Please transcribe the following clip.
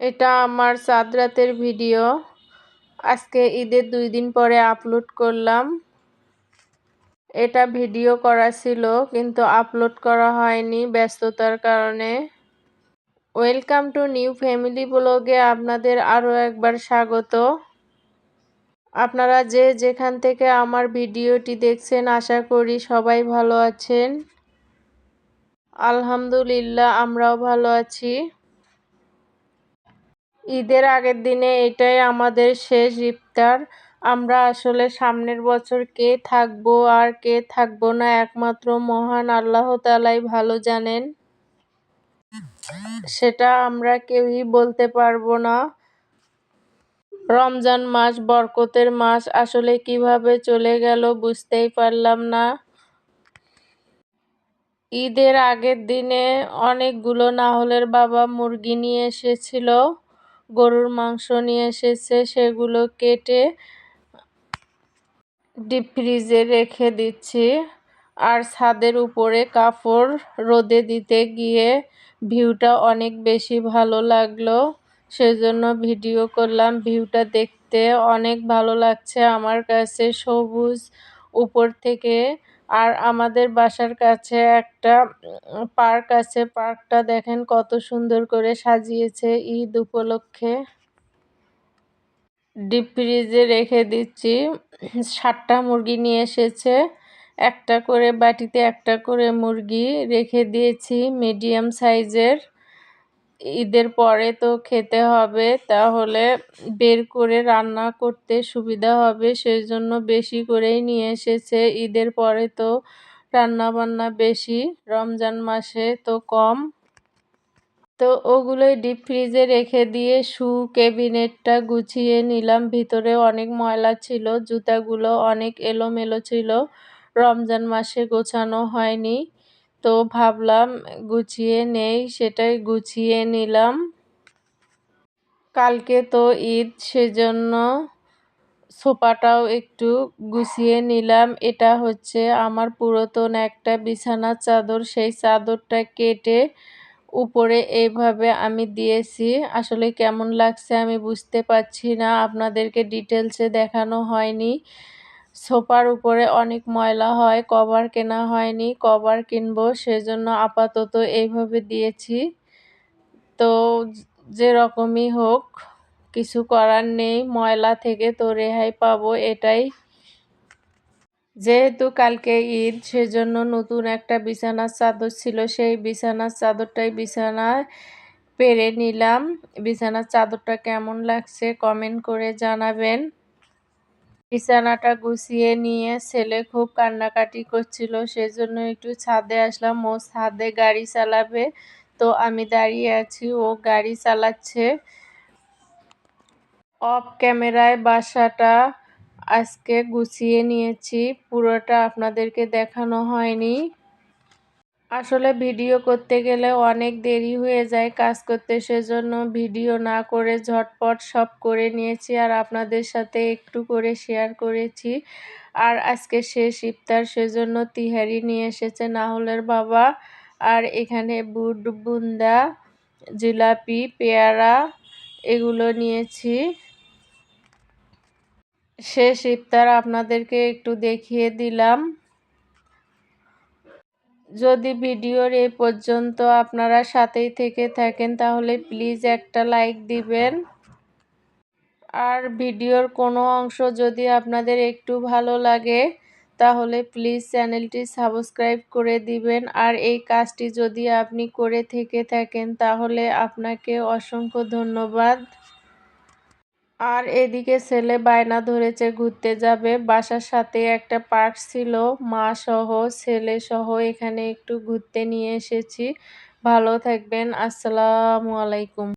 এটা আমার চাঁদ রাতের ভিডিও। আজকে ঈদের দুই দিন পরে আপলোড করলাম। এটা ভিডিও করা ছিল, কিন্তু আপলোড করা হয়নি ব্যস্ততার কারণে। ওয়েলকাম টু নিউ ফ্যামিলি ব্লগে আপনাদের আরও একবার স্বাগত। আপনারা যে যেখান থেকে আমার ভিডিওটি দেখছেন, আশা করি সবাই ভালো আছেন। আলহামদুলিল্লাহ, আমরাও ভালো আছি। ঈদের আগের দিনে এটাই আমাদের শেষ ইফতার। আমরা আসলে সামনের বছর কে থাকব আর কে থাকব না একমাত্র মহান আল্লাহ তালাই ভালো জানেন। সেটা আমরা কেউই বলতে পারব না। রমজান মাস বরকতের মাস আসলে কীভাবে চলে গেল বুঝতেই পারলাম না। ঈদের আগের দিনে অনেকগুলো নাহলের বাবা মুরগি নিয়ে এসেছিল। গরুর মাংস নিয়ে এসেছে, সেগুলো কেটে ডিপ ফ্রিজে রেখে দিচ্ছি। আর ছাদের উপরে কাপড় রোদে দিতে গিয়ে ভিউটা অনেক বেশি ভালো লাগল। সেজন্য ভিডিও করলাম। ভিউটা দেখতে অনেক ভালো লাগছে আমার কাছে। সবুজ উপর থেকে আর আমাদের বাসার কাছে একটা পার্ক আছে। পার্কটা দেখেন কত সুন্দর করে সাজিয়েছে ঈদ উপলক্ষে। ডিপ ফ্রিজে রেখে দিচ্ছি। সাতটা মুরগি নিয়ে এসেছে। একটা করে বাটিতে একটা করে মুরগি রেখে দিয়েছি, মিডিয়াম সাইজের। ঈদের পরে তো খেতে হবে, তাহলে বের করে রান্না করতে সুবিধা হবে। সেই জন্য বেশি করেই নিয়ে এসেছে। ঈদের পরে তো রান্না বান্না বেশি, রমজান মাসে তো কম। তো ওগুলোই ডিপ ফ্রিজে রেখে দিয়ে শু ক্যাবিনেটটা গুছিয়ে নিলাম। ভিতরে অনেক ময়লা ছিল, জুতাগুলো অনেক এলোমেলো ছিল। রমজান মাসে গোছানো হয়নি। তো ভাবলাম গুছিয়ে নেই, সেটাই গুছিয়ে নিলাম। কালকে তো ঈদ, সেজন্য সোফাটাও একটু গুছিয়ে নিলাম। এটা হচ্ছে আমার পুরাতন একটা বিছানার চাদর, সেই চাদরটা কেটে উপরে এইভাবে আমি দিয়েছি। আসলে কেমন লাগছে আমি বুঝতে পারছি না, আপনাদেরকে ডিটেলসে দেখানো হয়নি। সোফার উপরে অনেক ময়লা হয়, কভার কেনা হয়নি, কভার কিনবো সেজন্য আপাতত এইভাবে দিয়েছি। তো যেরকমই হোক, কিছু করার নেই, ময়লা থেকে তো রেহাই পাবো এটাই। যেহেতু কালকে ঈদ, সেজন্য নতুন একটা বিছানার চাদর ছিল, সেই বিছানার চাদরটাই বিছানায় পেরে নিলাম। বিছানার চাদরটা কেমন লাগছে কমেন্ট করে জানাবেন। বিছানাটা গুছিয়ে নিয়ে ছেলে খুব কান্নাকাটি করছিল, সেজন্য একটু ছাদে আসলাম। ও ছাদে গাড়ি চালাবে, তো আমি দাঁড়িয়ে আছি। ও গাড়ি চালাচ্ছে। অফ ক্যামেরায় বাসাটা আজকে গুছিয়ে নিয়েছি। পুরোটা আপনাদেরকে দেখানো হয়নি। আসলে ভিডিও করতে গেলে অনেক দেরি হয়ে যায় কাজ করতে, সেজন্য ভিডিও না করে ঝটপট সব করে নিয়েছি আর আপনাদের সাথে একটু করে শেয়ার করেছি। আর আজকে শেষ ইফতার, সেজন্য তিহারি নিয়ে এসেছে নাহলের বাবা। আর এখানে বুট, বুন্দা, জিলাপি, পেয়ারা এগুলো নিয়েছি। শেষ ইফতার আপনাদেরকে একটু দেখিয়ে দিলাম। যদি ভিডিওর এ পর্যন্ত আপনারা সাথেই থেকে থাকেন, তাহলে প্লিজ একটা লাইক দিবেন। আর ভিডিওর কোনো অংশ যদি আপনাদের একটু ভালো লাগে, তাহলে প্লিজ চ্যানেলটি সাবস্ক্রাইব করে দিবেন। আর এই কাজটি যদি আপনি করে থেকে থাকেন, তাহলে আপনাকে অসংখ্য ধন্যবাদ। আর এদিকে ছেলে বায়না ধরেছে, ঘুরতে যাবে। বাসার সাথে একটা পার্ক ছিল মা সহ ছেলে সহ এখানে একটু ঘুরতে নিয়ে এসেছি। ভালো থাকবেন, আসসালামু আলাইকুম।